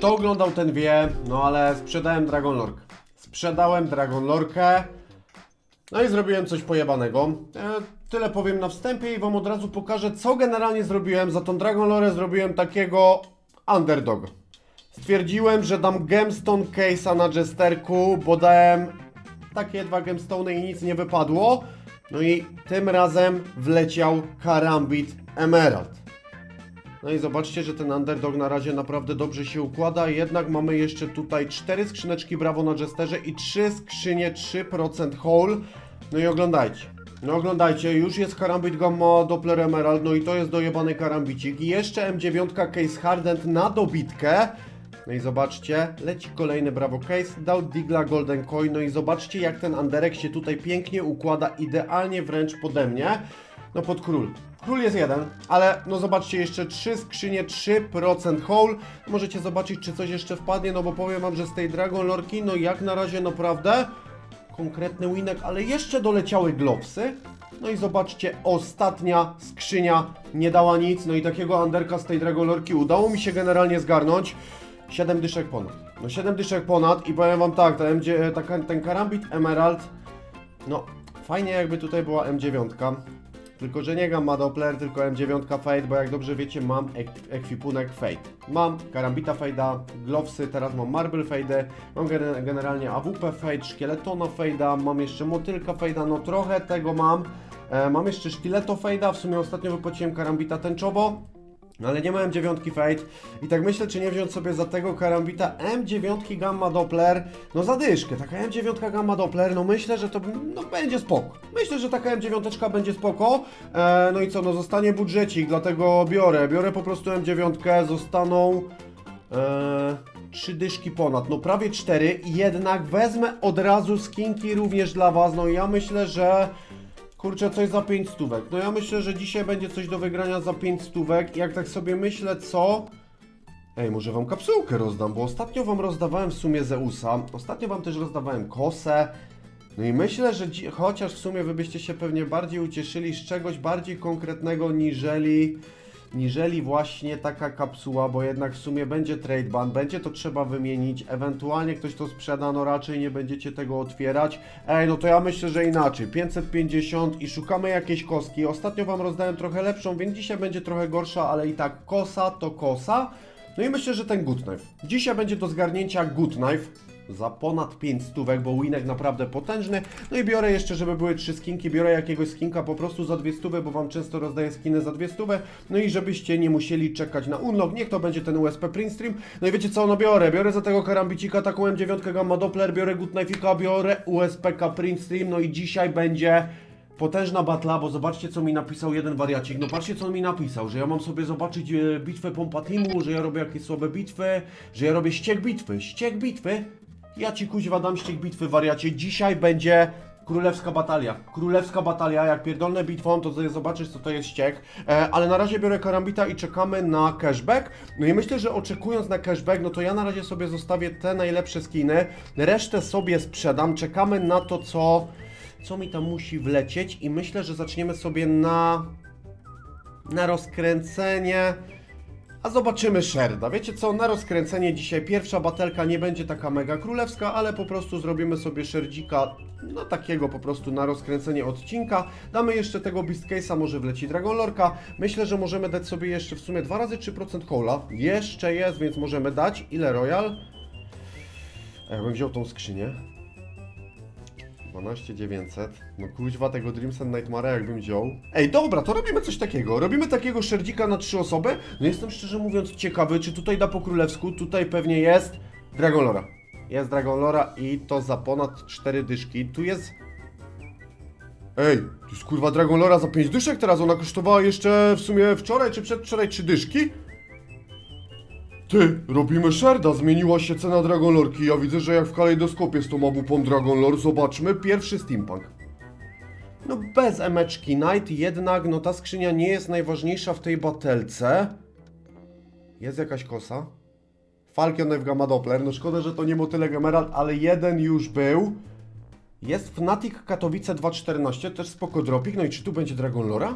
Kto oglądał ten wie, no ale sprzedałem Dragon Lorkę. Sprzedałem Dragon Lorkę. No i zrobiłem coś pojebanego. E, tyle powiem na wstępie i wam od razu pokażę, co generalnie zrobiłem. Za tą Dragon Lore zrobiłem takiego underdog. Stwierdziłem, że dam gemstone case'a na jesterku, bo dałem takie dwa gemstone i nic nie wypadło. No i tym razem wleciał Karambit Emerald. No i zobaczcie, że ten underdog na razie naprawdę dobrze się układa, jednak mamy jeszcze tutaj cztery skrzyneczki Brawo na Jesterze i trzy skrzynie 3% whole. No i oglądajcie. No oglądajcie, już jest Karambit Gamma Doppler Emerald, no i to jest dojebany karambicik. I jeszcze M9 Case Hardened na dobitkę. No i zobaczcie, leci kolejny Brawo Case, dał Digla Golden Coin, no i zobaczcie jak ten Anderek się tutaj pięknie układa, idealnie wręcz pode mnie. No pod król. Król jest jeden, ale no zobaczcie jeszcze trzy skrzynie, 3% whole. Możecie zobaczyć czy coś jeszcze wpadnie, no bo powiem wam, że z tej Dragon Lorki, no jak na razie naprawdę konkretny winek, ale jeszcze doleciały glowsy. No i zobaczcie, ostatnia skrzynia nie dała nic, no i takiego underka z tej Dragolorki udało mi się generalnie zgarnąć. 7 dyszek ponad. No 7 dyszek ponad i powiem wam tak, MG, taka, ten Karambit Emerald, no fajnie jakby tutaj była M9. Tylko, że nie Gamma Doppler, tylko M9 Fade, bo jak dobrze wiecie, mam ek ekwipunek Fade. Mam Karambita Fade'a, Glowsy, teraz mam Marble Fade, mam gen- generalnie AWP Fade, Szkieletona Fade'a, mam jeszcze Motylka Fade'a, no trochę tego mam. E, mam jeszcze Szkieleto Fade'a, w sumie ostatnio wypłaciłem Karambita tęczowo. No ale nie ma M9 Fade i tak myślę, czy nie wziąć sobie za tego karambita M9 Gamma Doppler, no zadyszkę, taka M9 Gamma Doppler, no myślę, że to no, będzie spoko. Myślę, że taka M9 będzie spoko, e, no i co, no zostanie budżecik, dlatego biorę, biorę po prostu M9, zostaną e, trzy dyszki ponad, no prawie cztery, jednak wezmę od razu skinki również dla Was, no i ja myślę, że Kurczę, coś za 5 stówek. No ja myślę, że dzisiaj będzie coś do wygrania za 5 stówek. Jak tak sobie myślę, co... Ej, może wam kapsułkę rozdam, bo ostatnio wam rozdawałem w sumie Zeusa. Ostatnio wam też rozdawałem kosę. No i myślę, że chociaż w sumie wy byście się pewnie bardziej ucieszyli z czegoś bardziej konkretnego niżeli niżeli właśnie taka kapsuła, bo jednak w sumie będzie trade ban, będzie to trzeba wymienić, ewentualnie ktoś to sprzeda, no raczej nie będziecie tego otwierać. Ej, no to ja myślę, że inaczej, 550 i szukamy jakiejś koski. Ostatnio Wam rozdałem trochę lepszą, więc dzisiaj będzie trochę gorsza, ale i tak kosa to kosa. No i myślę, że ten good knife. Dzisiaj będzie do zgarnięcia good knife za ponad 5 stówek, bo winek naprawdę potężny. No i biorę jeszcze, żeby były trzy skinki, biorę jakiegoś skinka po prostu za dwie stówy, bo Wam często rozdaję skiny za dwie stówy. No i żebyście nie musieli czekać na unlock, niech to będzie ten USP Print Stream. No i wiecie co, no biorę, biorę za tego karambicika taką M9 Gamma Doppler, biorę Good Knife'ika, biorę USPK Print Stream, no i dzisiaj będzie... Potężna batla, bo zobaczcie co mi napisał jeden wariacik. No patrzcie co on mi napisał, że ja mam sobie zobaczyć e, bitwę Pompa Teamu, że ja robię jakieś słabe bitwy, że ja robię ściek bitwy. Ściek bitwy? Ja ci kuźwa dam ściek bitwy wariacie. Dzisiaj będzie królewska batalia. Królewska batalia, jak pierdolne bitwą, to zobaczysz co to jest ściek. E, ale na razie biorę karambita i czekamy na cashback. No i myślę, że oczekując na cashback, no to ja na razie sobie zostawię te najlepsze skiny. Resztę sobie sprzedam. Czekamy na to, co co mi tam musi wlecieć i myślę, że zaczniemy sobie na na rozkręcenie a zobaczymy Sherda. Wiecie co, na rozkręcenie dzisiaj pierwsza batelka nie będzie taka mega królewska, ale po prostu zrobimy sobie Sherdzika, no takiego po prostu na rozkręcenie odcinka. Damy jeszcze tego Beast Case'a, może wleci Dragon Lorka. Myślę, że możemy dać sobie jeszcze w sumie 2 razy 3% cola. Jeszcze jest, więc możemy dać. Ile Royal? A jakbym wziął tą skrzynię. 12900. No kuźwa tego Dreams and Nightmare'a jakbym wziął. Ej, dobra, to robimy coś takiego. Robimy takiego szerdzika na trzy osoby. No jestem szczerze mówiąc ciekawy, czy tutaj da po królewsku. Tutaj pewnie jest Dragon Lora. Jest Dragon Lora i to za ponad 4 dyszki. Tu jest... Ej, tu jest kurwa Dragon Lora za 5 dyszek teraz. Ona kosztowała jeszcze w sumie wczoraj czy przedwczoraj 3 dyszki. Ty, robimy szerda, zmieniła się cena Dragon Lorki. Ja widzę, że jak w kalejdoskopie z tą abupą Dragon Lore, zobaczmy pierwszy steampunk. No bez emeczki Knight, jednak no ta skrzynia nie jest najważniejsza w tej batelce. Jest jakaś kosa. Falcon Knife Gamma Doppler, no szkoda, że to nie motylek Emerald, ale jeden już był. Jest Fnatic Katowice 2.14, też spoko dropik, no i czy tu będzie Dragon Lora?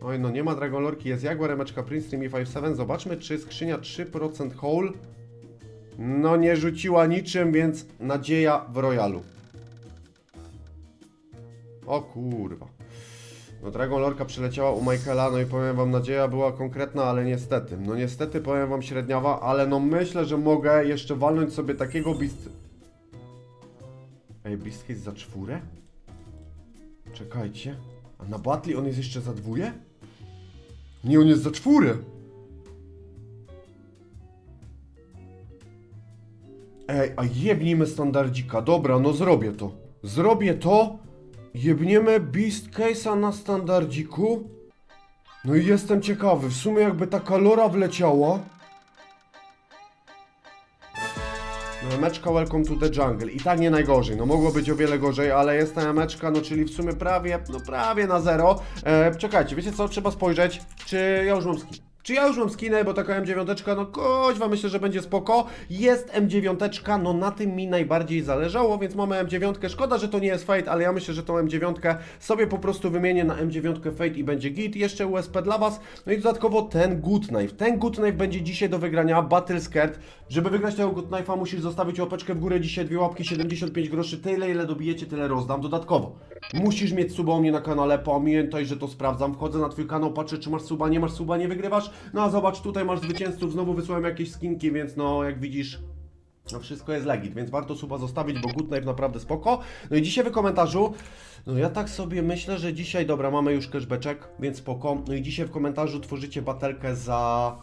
Oj, no nie ma Dragonlorki, jest Jaguar, Emeczka, Prince, Stream i 5.7. Zobaczmy, czy skrzynia 3% hole. No nie rzuciła niczym, więc nadzieja w Royalu. O kurwa. No Dragon Lorka przyleciała u Michaela, no i powiem wam, nadzieja była konkretna, ale niestety. No niestety powiem wam średniawa, ale no myślę, że mogę jeszcze walnąć sobie takiego bist... Ej, jest za czwórę? Czekajcie. A na Battle on jest jeszcze za dwóje? Nie, on jest za czwórę! Ej, a jebnijmy standardzika. Dobra, no zrobię to. Zrobię to. Jebniemy Beast Case'a na standardziku. No i jestem ciekawy. W sumie jakby ta kalora wleciała. No emeczka Welcome to the Jungle. I tak nie najgorzej. No mogło być o wiele gorzej, ale jest ta emeczka, no czyli w sumie prawie, no prawie na zero. E, czekajcie, wiecie co? Trzeba spojrzeć, czy ja już mam skin. Czy ja już mam skinę, bo taka M9, no koźwa, myślę, że będzie spoko. Jest M9, no na tym mi najbardziej zależało, więc mamy M9. Szkoda, że to nie jest Fate, ale ja myślę, że tą M9 sobie po prostu wymienię na M9 Fate i będzie git. Jeszcze USP dla Was. No i dodatkowo ten Good Knife. Ten Good Knife będzie dzisiaj do wygrania Battle Skirt. Żeby wygrać tego Good Knife'a musisz zostawić łapeczkę w górę dzisiaj, dwie łapki, 75 groszy. Tyle ile dobijecie, tyle rozdam. Dodatkowo musisz mieć suba u mnie na kanale, pamiętaj, że to sprawdzam. Wchodzę na Twój kanał, patrzę czy masz suba, nie masz suba, nie wygrywasz. No a zobacz, tutaj masz zwycięzców, znowu wysłałem jakieś skinki, więc no jak widzisz... No wszystko jest legit, więc warto suba zostawić, bo Good Knife naprawdę spoko. No i dzisiaj w komentarzu, no ja tak sobie myślę, że dzisiaj, dobra, mamy już cashbaczek, więc spoko. No i dzisiaj w komentarzu tworzycie batelkę za...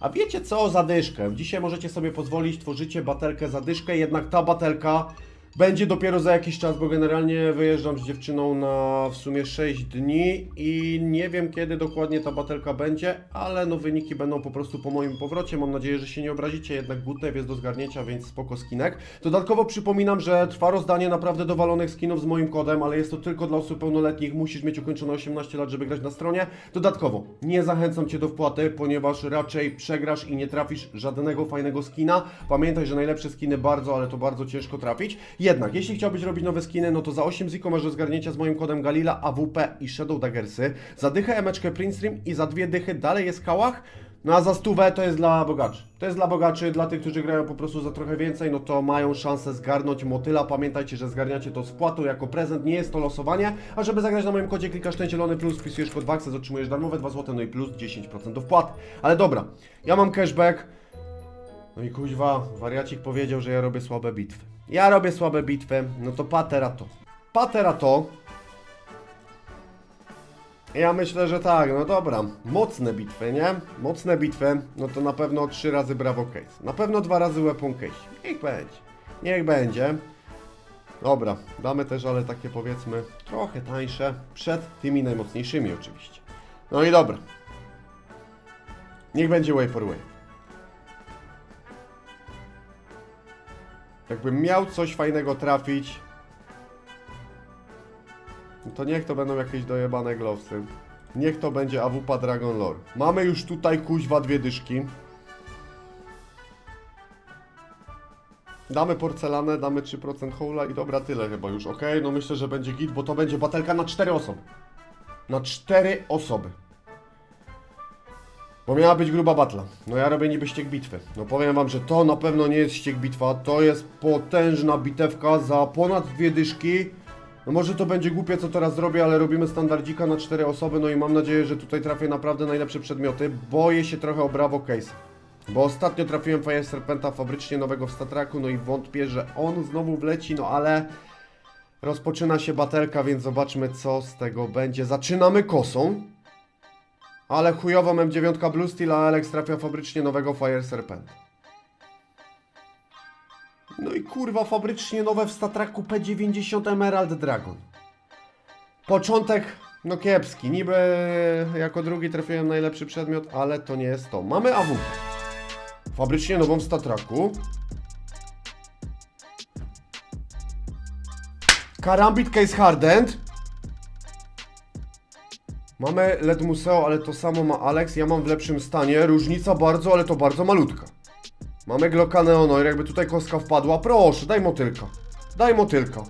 A wiecie co? Za dyszkę. Dzisiaj możecie sobie pozwolić, tworzycie batelkę za dyszkę, jednak ta batelka będzie dopiero za jakiś czas, bo generalnie wyjeżdżam z dziewczyną na w sumie 6 dni i nie wiem kiedy dokładnie ta batelka będzie, ale no wyniki będą po prostu po moim powrocie. Mam nadzieję, że się nie obrazicie, jednak Good Knife jest do zgarnięcia, więc spoko skinek. Dodatkowo przypominam, że trwa rozdanie naprawdę dowalonych skinów z moim kodem, ale jest to tylko dla osób pełnoletnich, musisz mieć ukończone 18 lat, żeby grać na stronie. Dodatkowo nie zachęcam Cię do wpłaty, ponieważ raczej przegrasz i nie trafisz żadnego fajnego skina. Pamiętaj, że najlepsze skiny bardzo, ale to bardzo ciężko trafić. Jednak, jeśli chciałbyś robić nowe skiny, no to za 8 ziko masz do zgarnięcia z moim kodem Galila, AWP i Shadow Daggersy. Za dychę emeczkę Printstream i za dwie dychy dalej jest kałach. No a za stówę to jest dla bogaczy. To jest dla bogaczy, dla tych, którzy grają po prostu za trochę więcej, no to mają szansę zgarnąć motyla. Pamiętajcie, że zgarniacie to z płatą jako prezent, nie jest to losowanie. A żeby zagrać na moim kodzie, klikasz ten zielony plus, wpisujesz kod WAXES, otrzymujesz darmowe 2 zł, no i plus 10% do wpłat. Ale dobra, ja mam cashback. No i kuźwa, wariacik powiedział, że ja robię słabe bitwy. Ja robię słabe bitwy, no to patera to. Patera to. Ja myślę, że tak, no dobra. Mocne bitwy, nie? Mocne bitwy, no to na pewno trzy razy Bravo Case. Na pewno dwa razy Weapon Case. Niech będzie. Niech będzie. Dobra, damy też, ale takie powiedzmy trochę tańsze. Przed tymi najmocniejszymi oczywiście. No i dobra. Niech będzie Vaporwave. Jakbym miał coś fajnego trafić, to niech to będą jakieś dojebane glowsy. Niech to będzie AWP Dragon Lore. Mamy już tutaj kuźwa dwie dyszki. Damy porcelanę, damy 3% hola i dobra, tyle chyba już, ok? No myślę, że będzie git, bo to będzie batelka na 4 osoby. Na 4 osoby. Bo miała być gruba batla. No ja robię niby ściek bitwy. No powiem wam, że to na pewno nie jest ściek bitwa. To jest potężna bitewka za ponad dwie dyszki. No może to będzie głupie, co teraz zrobię, ale robimy standardzika na cztery osoby, no i mam nadzieję, że tutaj trafię naprawdę najlepsze przedmioty. Boję się trochę o Bravo Case. Bo ostatnio trafiłem Fire Serpenta fabrycznie nowego w Statraku, no i wątpię, że on znowu wleci, no ale... Rozpoczyna się batelka, więc zobaczmy co z tego będzie. Zaczynamy kosą. Ale chujowo M9 Blue Steel, a Alex trafia fabrycznie nowego Fire Serpenta. No i kurwa, fabrycznie nowe w Statraku P90 Emerald Dragon. Początek, no kiepski. Niby jako drugi trafiłem najlepszy przedmiot, ale to nie jest to. Mamy AWP. Fabrycznie nową w Statraku. Karambit Case Hardened. Mamy LED Museo, ale to samo ma Alex. Ja mam w lepszym stanie. Różnica bardzo, ale to bardzo malutka. Mamy Glocka Neonoir, jakby tutaj kostka wpadła. Proszę, daj motylka. Daj motylka.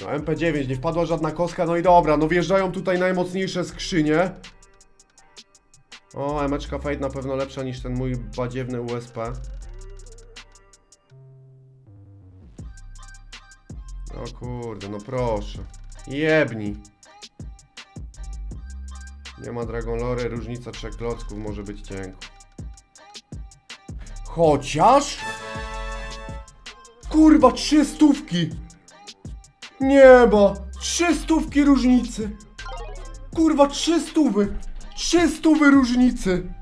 No, MP9, nie wpadła żadna kostka, no i dobra, no wjeżdżają tutaj najmocniejsze skrzynie. O, emeczka Fade na pewno lepsza niż ten mój badziewny USP. O kurde, no proszę. Jebni. Nie ma Dragon Lore, różnica trzech klocków może być cienko. Chociaż... Kurwa, trzy stówki! Nieba! Trzy stówki różnicy! Kurwa, trzy stówy! Trzy stówy różnicy!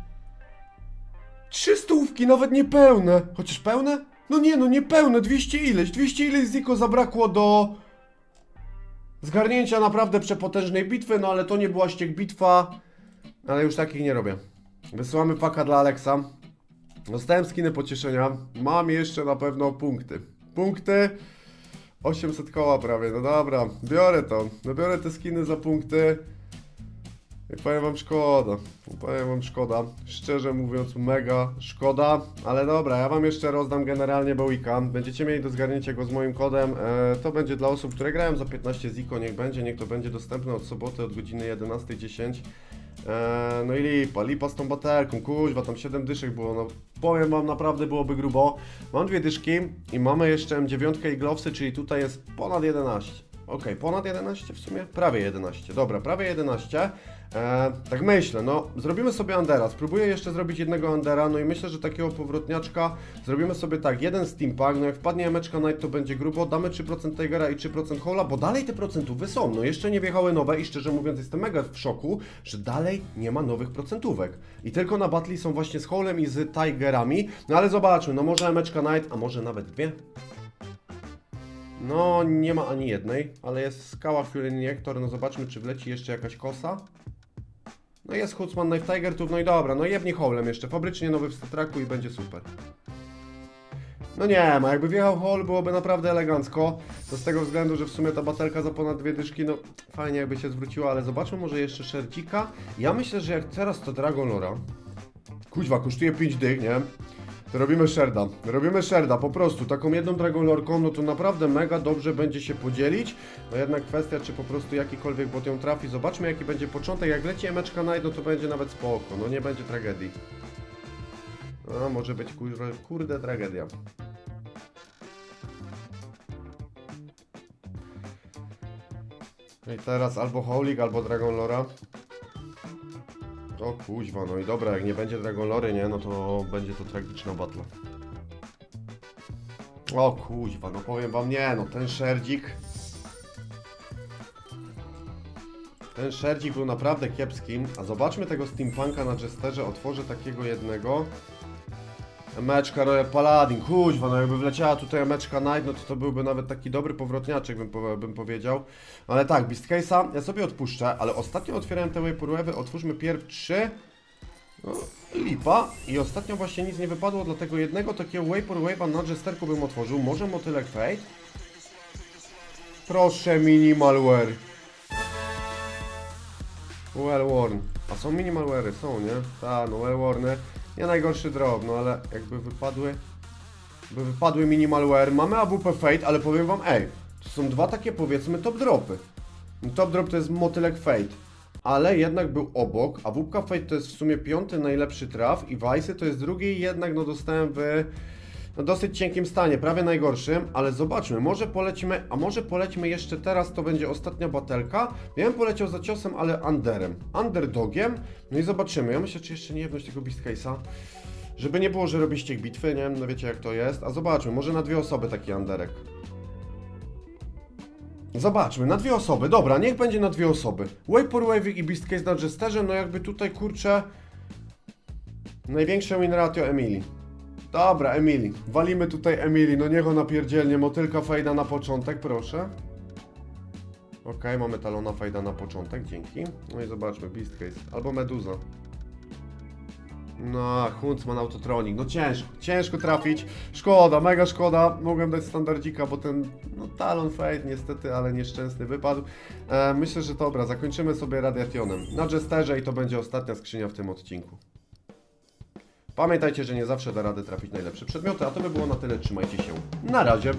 Trzy stówki, nawet niepełne. Chociaż pełne? No nie, no niepełne, 200 ileś. 200 ileś Ziko zabrakło do zgarnięcia naprawdę przepotężnej bitwy, no ale to nie była ściek bitwa, ale już takich nie robię. Wysyłamy paka dla Alexa. Dostałem skiny pocieszenia. Mam jeszcze na pewno punkty. Punkty 800 koła prawie, no dobra, biorę to. No biorę te skiny za punkty. Powiem wam szkoda. Powiem wam szkoda. Szczerze mówiąc, mega szkoda. Ale dobra, ja wam jeszcze rozdam generalnie Bowika. Będziecie mieli do zgarnięcia go z moim kodem. E, to będzie dla osób, które grają za 15 ziko. Niech będzie, niech to będzie dostępne od soboty od godziny 11.10. E, no i lipa, lipa z tą batelką, kuźwa, tam 7 dyszek było, no powiem wam, naprawdę byłoby grubo. Mam dwie dyszki i mamy jeszcze M9 i Glowsy, czyli tutaj jest ponad 11. Okej, ponad 11 w sumie? Prawie 11, dobra, prawie 11. E, tak myślę, no zrobimy sobie Andera, spróbuję jeszcze zrobić jednego Andera, no i myślę, że takiego powrotniaczka zrobimy sobie tak, jeden Steampunk, no jak wpadnie Emeczka Night to będzie grubo, damy 3% Tigera i 3% Hola, bo dalej te procentówy są, no jeszcze nie wjechały nowe i szczerze mówiąc jestem mega w szoku, że dalej nie ma nowych procentówek. I tylko na Battle są właśnie z Holem i z Tigerami, no ale zobaczmy, no może Emeczka Night, a może nawet dwie? No, nie ma ani jednej, ale jest skała Fuel Injector, no zobaczmy, czy wleci jeszcze jakaś kosa. No jest Hutzman Knife Tiger tu, no i dobra, no jebnie Holem jeszcze, fabrycznie nowy w statraku i będzie super. No nie ma, jakby wjechał Hall byłoby naprawdę elegancko, to z tego względu, że w sumie ta batelka za ponad dwie dyszki, no fajnie jakby się zwróciła, ale zobaczmy może jeszcze Szercika. Ja myślę, że jak teraz to Dragon Lora, kuźwa, kosztuje 5 dych, nie? Robimy Sherda. Robimy Sherda, po prostu. Taką jedną Dragon Lorką, no to naprawdę mega dobrze będzie się podzielić. No jednak kwestia, czy po prostu jakikolwiek bot ją trafi. Zobaczmy, jaki będzie początek. Jak leci emeczka Night, no to będzie nawet spoko. No nie będzie tragedii. A, może być kurde, kurde tragedia. No I teraz albo Holik, albo Dragon Lora. O kuźwa, no i dobra, jak nie będzie Dragon Lory, nie, no to będzie to tragiczna battle. O kuźwa, no powiem wam, nie, no ten szerdzik... Ten szerdzik był naprawdę kiepski, a zobaczmy tego steampunka na Jesterze, otworzę takiego jednego. Meczka Royal Paladin, kuźwa, no jakby wleciała tutaj meczka Knight, no to to byłby nawet taki dobry powrotniaczek, bym, bym powiedział. Ale tak, Beast Case'a ja sobie odpuszczę, ale ostatnio otwierałem te Vaporwave'y, otwórzmy pierw trzy. No, lipa. I ostatnio właśnie nic nie wypadło, dlatego jednego takiego Vaporwave'a na Jesterku bym otworzył. Może motylek Fate? Proszę, minimalware. Well worn. A są minimalware, są, nie? Tak, no well worne. Nie najgorszy drop, no ale jakby wypadły... By wypadły minimalware. Mamy AWP Fate, ale powiem wam, ej, to są dwa takie powiedzmy top dropy. Top drop to jest motylek Fate. Ale jednak był obok, a WP Fate to jest w sumie piąty najlepszy traf i Vice to jest drugi jednak no dostałem w no dosyć cienkim stanie, prawie najgorszym, ale zobaczmy, może polecimy, a może polecimy jeszcze teraz, to będzie ostatnia batelka. Miałem poleciał za ciosem, ale underem, underdogiem, no i zobaczymy. Ja myślę, czy jeszcze nie jebnąć tego Beast Case'a. Żeby nie było, że robi ściek bitwy, nie wiem, no wiecie jak to jest. A zobaczmy, może na dwie osoby taki underek. Zobaczmy, na dwie osoby, dobra, niech będzie na dwie osoby. Vaporwave i Beast Case na Jesterze, no jakby tutaj, kurczę... Największe win ratio. Dobra, Emily. Walimy tutaj Emily, no niech ona pierdzielnie. Motylka fejda na początek, proszę. Okej, mamy talona fejda na początek, dzięki. No i zobaczmy, Beast Case. Albo Meduza. No, Huntsman Autotronic, no ciężko, ciężko trafić. Szkoda, mega szkoda. Mogłem dać standardzika, bo ten, no Talon Fate niestety, ale nieszczęsny wypadł. E, myślę, że dobra, zakończymy sobie Radiationem na Jesterze i to będzie ostatnia skrzynia w tym odcinku. Pamiętajcie, że nie zawsze da radę trafić najlepsze przedmioty, a to by było na tyle. Trzymajcie się. Na razie.